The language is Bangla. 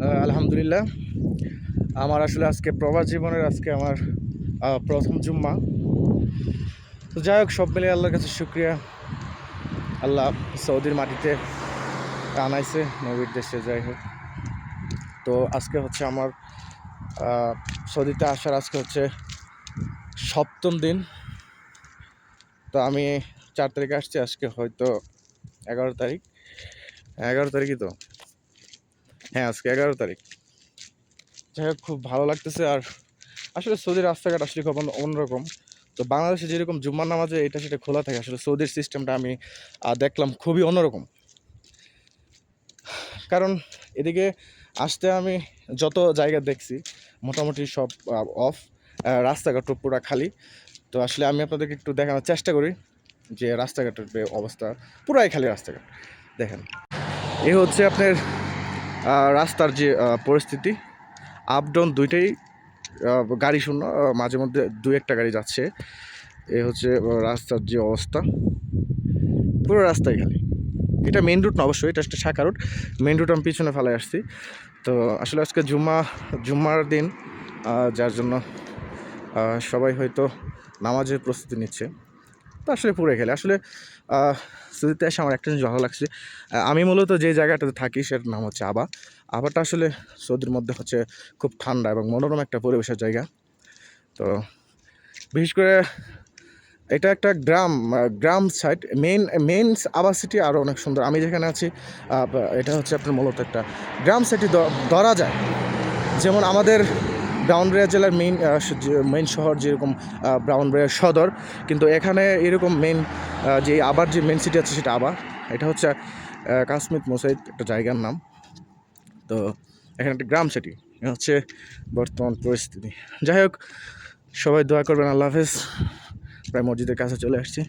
আলহামদুলিল্লাহ। আমার আসলে আজকে প্রবাস জীবনের আজকে আমার প্রথম জুম্মা। তো যাই হোক, সব মিলে আল্লাহর কাছে শুক্রিয়া। আল্লাহ সৌদির মাটিতে আনাইছে, নবীর দেশে, যাই হোক। তো আজকে হচ্ছে আমার সৌদিতে আসার আজকে হচ্ছে সপ্তম দিন। তো আমি চার তারিখে আসছি, আজকে হয়তো এগারো তারিখ। এগারো তারিখই তো? হ্যাঁ আজকে এগারো তারিখ। যাই হোক, খুব ভালো লাগতেছে। আর আসলে সৌদির রাস্তাঘাট আসলে খুব অন্যরকম। তো বাংলাদেশে যেরকম জুম্মার নামাজে এটা সেটা খোলা থাকে, আসলে সৌদির সিস্টেমটা আমি দেখলাম খুবই অন্যরকম। কারণ এদিকে আসতে আমি যত জায়গা দেখছি, মোটামুটি সব অফ রাস্তাঘাট পুরো খালি। তো আসলে আমি আপনাদেরকে একটু দেখানোর চেষ্টা করি যে রাস্তাঘাটের অবস্থা, পুরাই খালি রাস্তাঘাট। দেখেন। এই হচ্ছে আপনার রাস্তার যে পরিস্থিতি আপ ডাউন দুইটাই গাড়ি শূন্য মাঝে মধ্যে দুই একটা গাড়ি যাচ্ছে। এ হচ্ছে রাস্তার যে অবস্থা, পুরো রাস্তায় খালি। এটা মেন রুট না অবশ্যই, এটা একটা শাখা রুট মেন রুট আমি পিছনে ফেলে আসছি। তো আসলে আজকে জুম্মা, জুম্মার দিন যার জন্য সবাই হয়তো নামাজের প্রস্তুতি নিচ্ছে। তো আসলে পুরো খেলে আসলে সুদিতে এসে আমার একটা জিনিস ভালো লাগছে আমি মূলত যে জায়গাটাতে থাকি সেটার নাম হচ্ছে আবা। আবাটা আসলে সৌদির মধ্যে হচ্ছে খুব ঠান্ডা এবং মনোরম একটা পরিবেশের জায়গা। তো বিশেষ করে এটা একটা গ্রাম গ্রাম সাইড মেন মেন আবা সিটি আরও অনেক সুন্দর। আমি যেখানে আছি এটা হচ্ছে আপনার মূলত একটা গ্রাম সাইটে ধরা যায়। যেমন আমাদের ব্রাউনবেড়িয়া জেলার মেইন মেইন শহর যেরকম ব্রাউনবেড়িয়া সদর। কিন্তু এখানে এরকম মেইন যে, আবার যে মেইন সিটি আছে সেটা আবার। এটা হচ্ছে কাশ্মীর মোসাইদ একটা জায়গার নাম। তো এখানে একটা গ্রাম সিটি হচ্ছে বর্তমান পরিস্থিতি। যাই হোক, সবাই দোয়া করবেন, আল্লাহ হাফেজ। প্রায় মসজিদের কাছে চলে আসছি।